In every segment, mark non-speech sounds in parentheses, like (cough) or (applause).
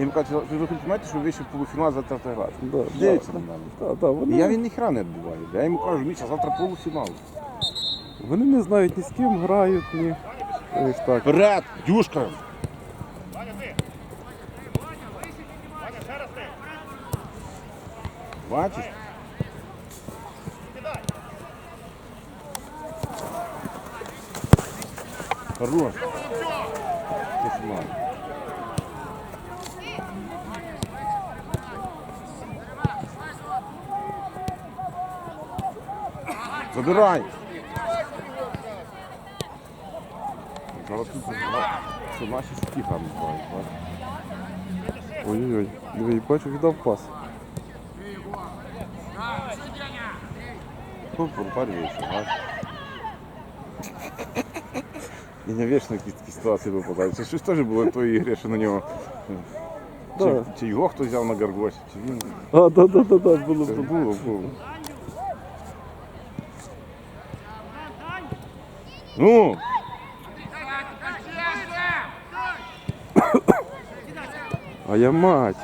Він каже, ви хоч знаєте, що ви ще полуфінал завтра грати. Да, Дивиться да, на мене. да, да, вони, я він ніхера не відбуваю. Я йому кажу, Міша, завтра полуфінал. вони не знають ні з ким грають, ні. Ось так. Вперед, дюшка. Бачиш? Хорош. Зараз тут що наші шутки гарно грають, бачиш? Ой-ой-ой. Диви, бачу, віддав пас. Ну, воротарь вийшов, бачиш? І не вічно якісь такі ситуації випадають. Це щось теж було в тої ігри, що на нього. Чи, Да. чи його хтось взяв на гаргоші, чи він. А, да, да, да, да, було Це б. було, було. Ну, (coughs) А я мать.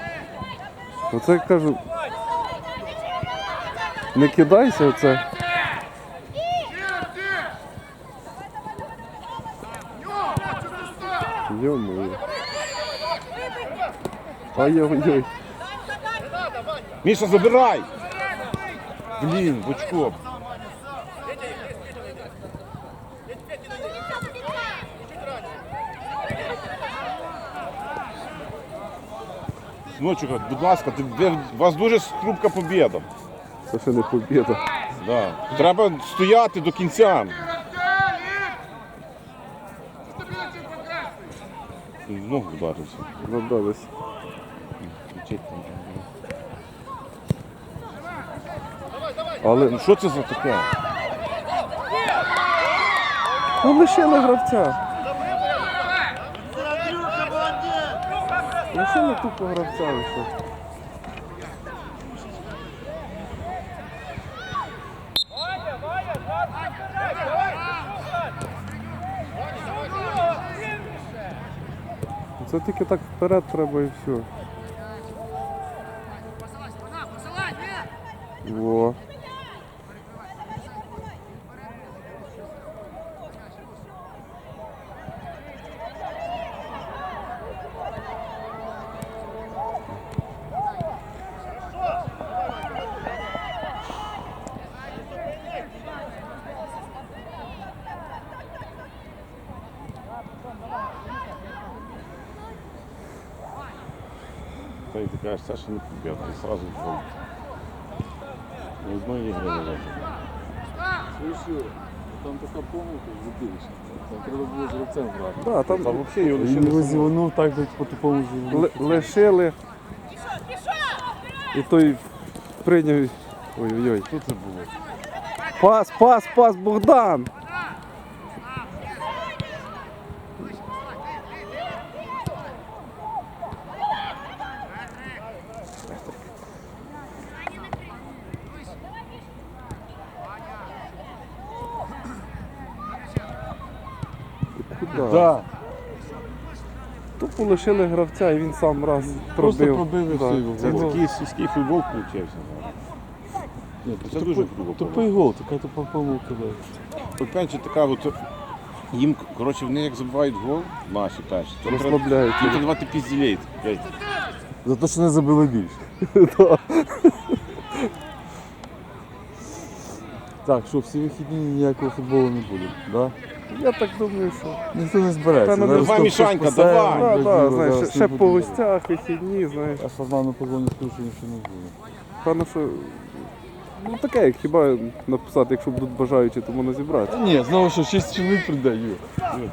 Оце я кажу. Не кидайся оце. Йо-моє. Ой-ой-ой. Міша, забирай! Блін, бочком. Синочок, будь ласка, ти, у вас дуже трубка побєда. Це ще не побіда. Да. Треба стояти до кінця. В Ногу вдарився. Але Ну що це за таке? ну, лишили гравця. Лишили тупо гравця і все. Це тільки так вперед треба і все. Во. Ще не побіда, і одразу гол. Ні одної ігри не вийшло. Слышь, там така помилка зробилася. Там треба було грати. Да, там Та взагалі його Він лишили. його зівнув так десь по тупому зівнув. Лишили. І той прийняв. Ой-ой-ой. Що це було? Пас, пас, пас, Богдан! Куда? Да. Тупо лишили гравця і він сам раз Просто пробив. пробив і Да. все, Це такий сільський футбол включився. Ні, Це тупий- дуже грубо. Тупий гол, така тупа помилка. да. Же така от, їм, коротше, вони як забивають гол, наші перші, то треба- Розслабляють. їм треба давати пізділейт. За те, що не забили більше. (laughs) Так, що всі вихідні ніякого футболу не буде, да? Я так думаю, що. Ніхто не збирається. Та, ну, Зараз давай, Мішанька, давай. Да, да, Юра, знаєш, зараз ще не по буде. гостях, вихідні, знаєш. Я Фарнану позвоню, скажу, що нічого не буде. Певно, що. Ну таке, як хіба написати, якщо будуть бажаючі, то можна зібрати. Ні, знову що 6 чоловік прийде, Юр. Ну.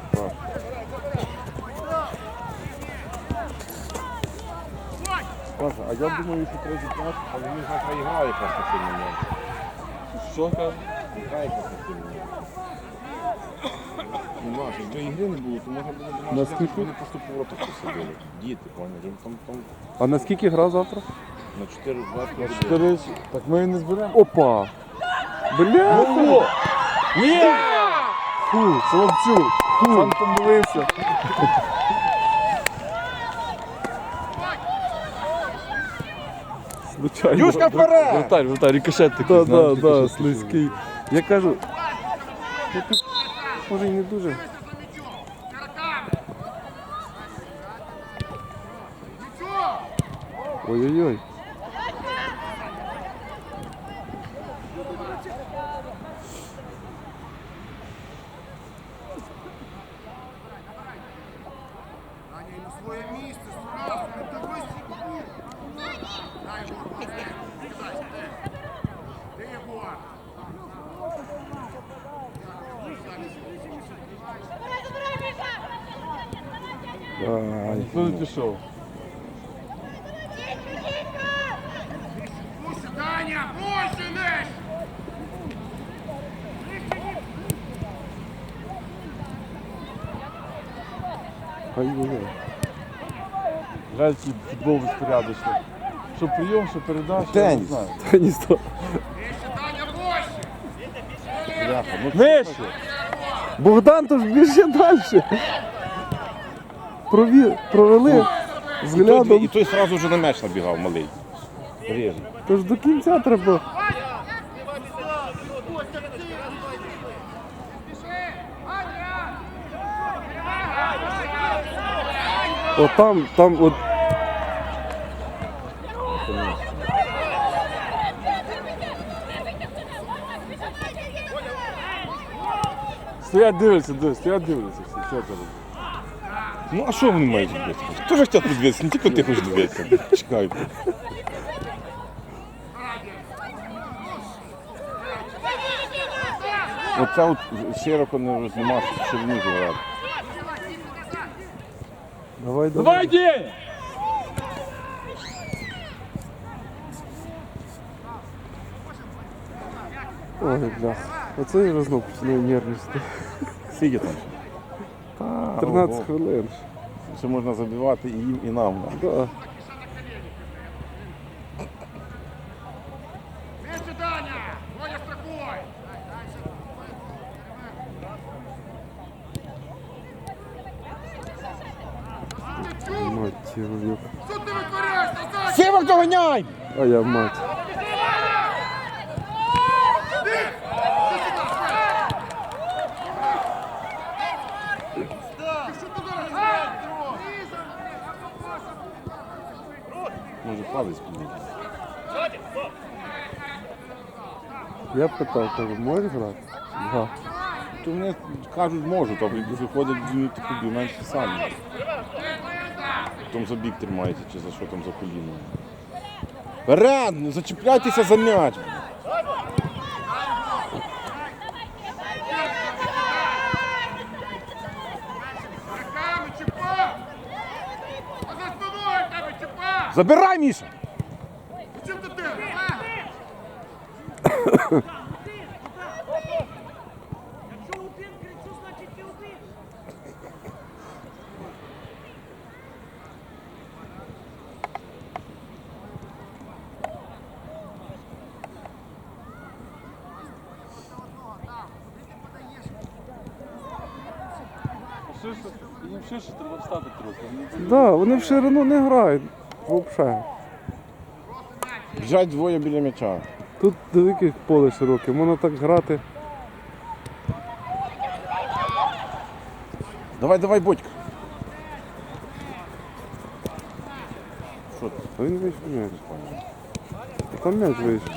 Паша, а я думаю, що треба зібрати, але він завтра і грає якраз на цей момент. Що каже? Він грає якраз на цей момент. Ну, Маш, якби ігри не було, то можна було б наші скільки? вони просто по посадили. Діти, поняли, там, там А наскільки гра завтра? на 4 2 Чотири. Так ми її не зберемо. Опа! Бля! Ні! Фу, фу. Сам помилився. Звичайно. Юшка вперед! Вратарь, вратарь, рикошет такий, Да, да, знаєш, да, рикошет слизький. Я кажу, може і не дуже. Ой-ой-ой. на своє місце, сразу, не дивись. Дай Егор, кидай, де? Де Егор? Ай. Ніхто не пішов. Пусть, Даня, больше не! Ай-ой-ой. Жаль, футбол безпорядочний. Що прийом, що передача, я не Теніс. знаю. Теніс то. Бляха, ну! Богдан, то ж більше далі. Прові... Провели І той, взглядом. і той сразу вже на м'яч набігав малий. Режий. Тож до кінця треба. О, там, там, от. Стоять дивляться, дивляться, стоять дивляться всі. Що це робить? Ну а що вони мають робити? Хто ж хотів подивитися? Не тільки ти хочеш дивитися. Чекай. Оце от широко не знімав, ширину грати. Давай, давай. Давай, Ой, бля. Оце я вже знов починаю нервничати. Скільки там? Та, 13 ого. хвилин. Ще можна забивати і їм, і нам. Да. Більше, Даня! Боня, страхуй! Мать його. Що ти витворяєш? Назад! Сівок доганяй! А я мать. Може палець підняти. Я питав, кажу, можеш грати? Да. То вони кажуть, можуть, а виходять ну, таку бі, менше самі. Потім за бік тримаєте, чи за що там за коліно. Вперед! Не зачіпляйтеся за м'яч! Забирай, Міша! Чим ти ти? Якщо один кричу, значить ти один. Ще ж- Їм встати трохи. Вони Да, вони в ширину не грають. Взагалі. Біжать двоє біля м'яча. Тут велике поле широке, можна так грати. Давай, давай, Бодька. Що ти? Він вийшов м'яч. Там м'яч вийшов.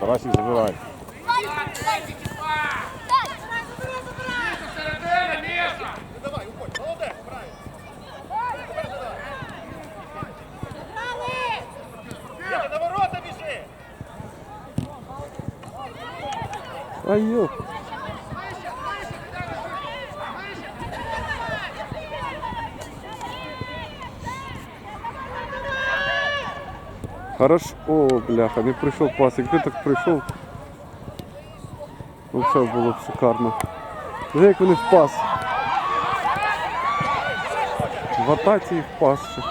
Тарасик забирай. Ай йо. Хорошо, о, бляха, не прийшов пас. Якби так прийшов, ну все було б шикарно. Диви, як вони в пас. В атаці і в пас ще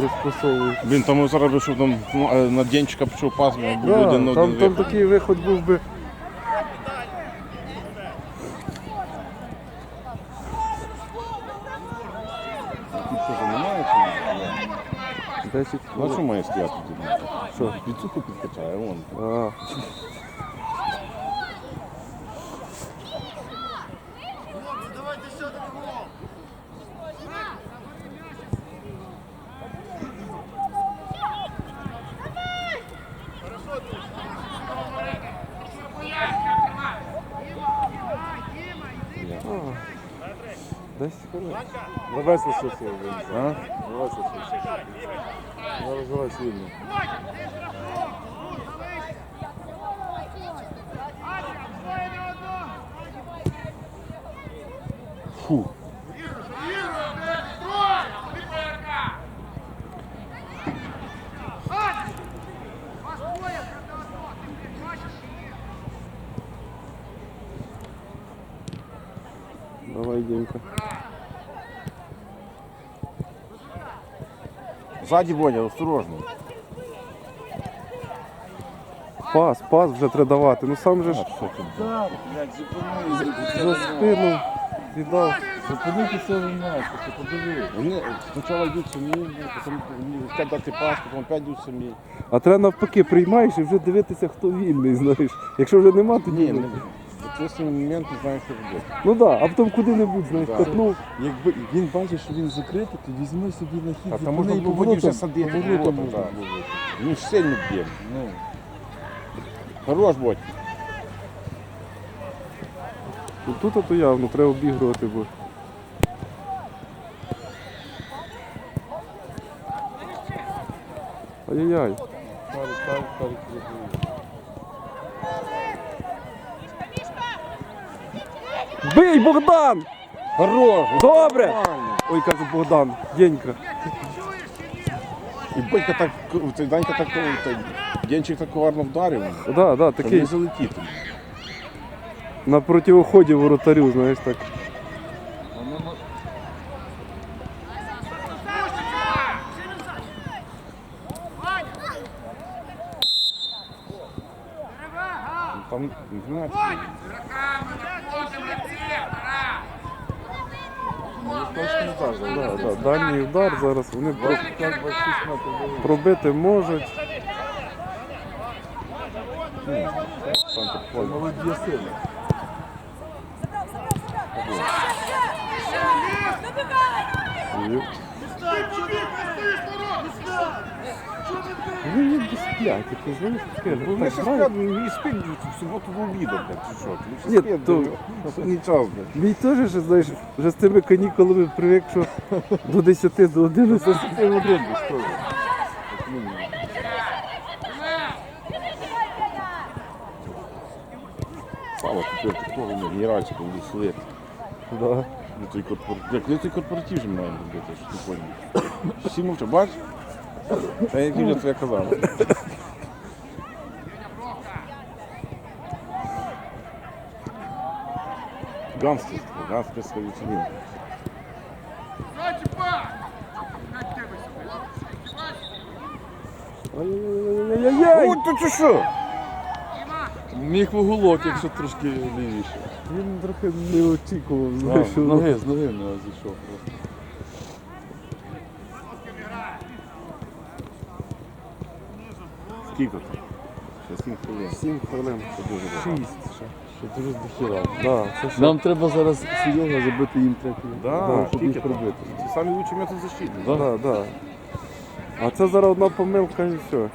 розпасовують. Блін, там зараз щоб там ну, е, на денчика пішов пас, був Да, один на там, один там виход. такий виход був би. Тут що, немає чи ні? Та 10 Ну що має стояти? Що? Підсуху підкачає, вон. А, Давайте ще один гол. а. 10 хвилин. Давай слушай, А? Давай слушай. Давай, Денька. Ззаді Бодя, осторожно. Пас, пас вже треба давати. Ну сам же ж що блядь, за спину віддав. Зупини цілий м'яч, ти подиви. Вони спочатку йдуть самі, потім хочуть дати пас, потім опять йдуть самі. А треба навпаки приймаєш і вже дивитися, хто вільний, знаєш. Якщо вже нема, то Ні, ні. ну, в момент не знаєш, що робити. Ну так, да, а потім куди-небудь, знаєш, Да. катнув. Якби він бачить, що він закритий, то візьми собі на хід. А там можна було поворотом- вже садити, поворотом, можна да. було. Він ж сильно б'є. Ну, Хорош, Бодь. Ну, Тут то явно треба обігрувати, бо. Ай-яй-яй. пари, пари, пари, Бий, Богдан! Хорош. Добре! Ой, кажу Богдан, Денька. І Бодька так, цей Данька так, цей Денчик так гарно вдарив. Да, да, Такий. такий Не залетіти. на противоході воротарю, знаєш так. Там, знаю. точно так. Да, да, дальній удар зараз вони про- 25-26 метрів було. пробити можуть. там так Ну, як би сплять, який, знаєш, таке. Ну, Вони так, ще знаєш, ну, і спить в суботу в обіду, блядь, чи що? Вони ще Ні, то- блядь, не блядь. Мій теж, же, знаєш, вже з тими канікулами привик, що до 10, до 11. Ти не робиш, що? Сава купив такого ну. Да. Ну, той корпоратив. Як не той корпоратив же маємо робити, що ти поняв. Всі мовчать, бачиш? Та як Юля твоя казала. Ганстерство, ганстерство віцелін. Ай-яй-яй-яй-яй! Ой, ти що? Міг в уголок, якщо трошки лівіше. Він трохи не очікував, знаєш, що ноги, з ноги не зійшов просто. Скільки там? Ще 7 хвилин. 7 хвилин. Це дуже багато. 6 ще. Що дуже дохіра. Да, це ще. Нам треба зараз серйозно забити їм третій. Да, щоб скільки їх там? пробити. Це самий лучший метод защити. Да. Да, да. А це зараз одна помилка і все.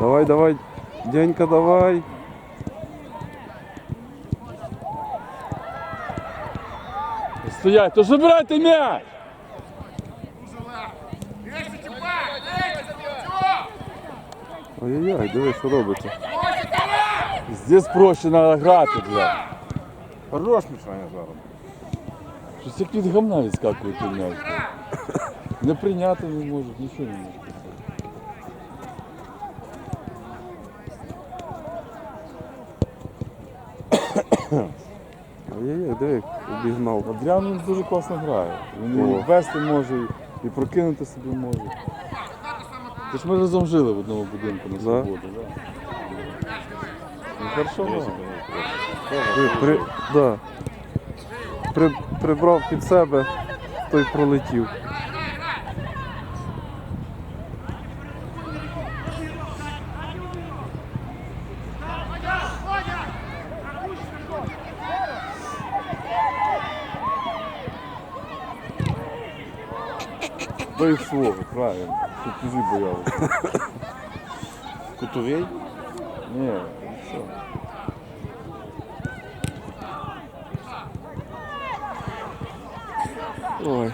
Давай, давай, Денька, давай. Стоять, то забирайте м'яч! Ой-ой-ой, диви, що робиться. Здесь проще треба грати, бля. Хорош Мішаня зараз. Щось як від гамна відскакує той Не прийняти не можуть, нічого не можуть. Ой-ой-ой, диви, як обігнав. Адріан він дуже класно грає. Він і вести може, і прокинути собі може. Ти ж ми разом жили в одному будинку на свободу, да? Ну, хорошо, да. При, при, да. при, прибрав під себе, той пролетів. Свого, правильно. Щоб чужі боялися. Кутовий? Ні, все. Ой.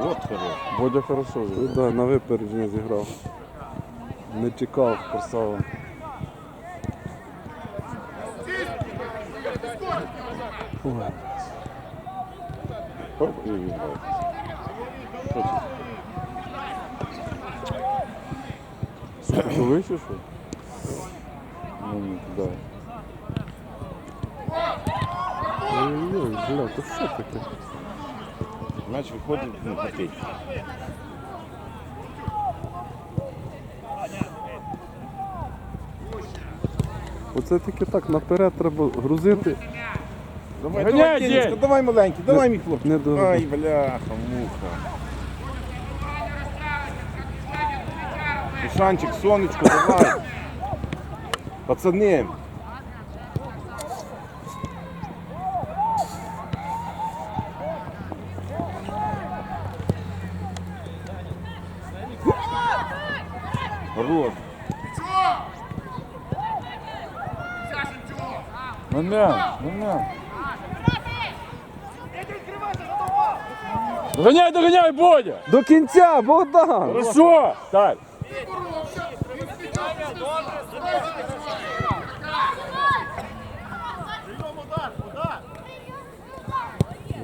От хорош. Бодя хорошо вже. Да, на випередження зіграв. Не чекав. Красава. Ой. Оп, і вище, що? Ну, ні, туди. Ой-ой-ой, бля, то що таке? М'яч виходить, ну, хотіть. Оце тільки так наперед треба грузити. Давай, Ганяй, давай, Денечка, День! давай маленький, давай, мій хлопчик. не до- Ай, бляха, муха. Шанчик, сонечко, давай. Пацани. Хорош. На м'яч, на м'яч. Доганяй, доганяй, Бодя! До кінця, Богдан! Хорошо! Так.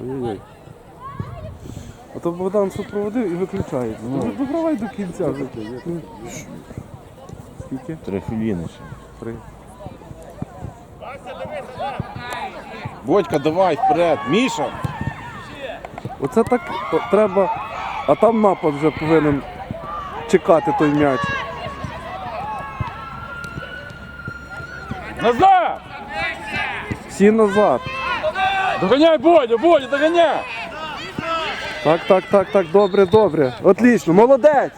Ой-ой-ой. А то Богдан супроводив і виключається. Ну, добравай до кінця вже. Ну, Скільки? Три хвилини ще. Три. Бодька, давай, вперед. Міша. Оце так треба. А там напад вже повинен чекати той м'яч. Назад! Всі назад. Доганяй, Бодя, Бодя, доганяй! Так, так, так, так, добре, добре. Отлично, молодець.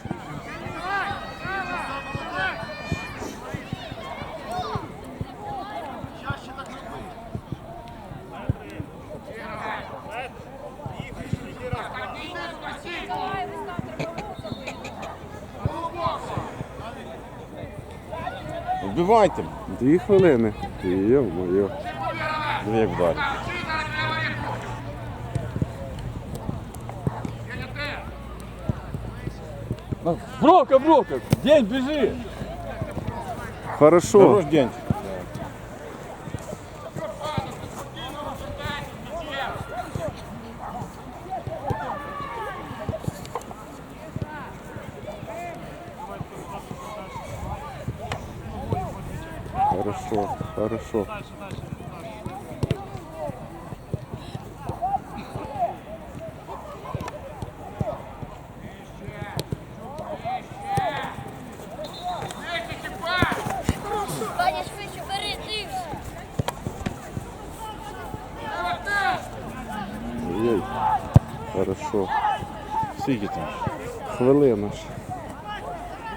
Вбивайте. Дві хвилини. Йо-моє. Диви, як. Брока, бровка! День, бежи! Хорошо. Хорош день. Хорошо, хорошо. Ой. Хорошо. Скільки там? Хвилина ж.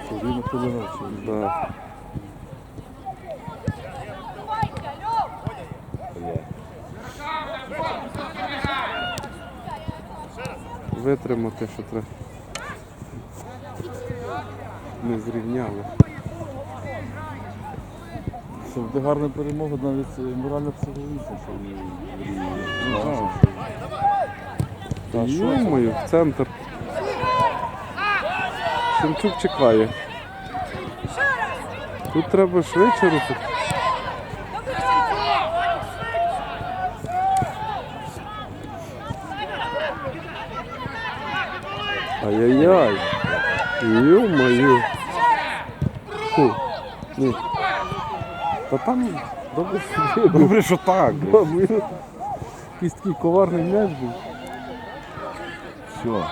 Хвилина, хвилина. Да. Витримати, що треба. Не зрівняли. Це буде гарна перемога, навіть морально психологічно, що Ну, Та Йомою, в центр. Шемчук чекає. Тут треба швидше рухати. Ай-яй-яй. Ё-моё. Фу. Ні. Та там добре сидить. Добре, що так. Якийсь такий коварний м'яч був. Все.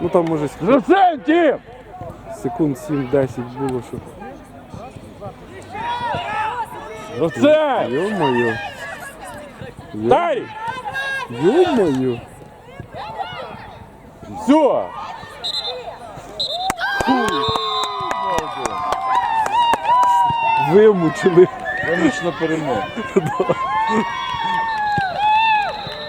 Ну там може Тім! секунд 7-10 було, що. Жовцем! Йо-моє. Дай! Йо-моє. Все! Вимучили. Вимушена перемога. (laughs)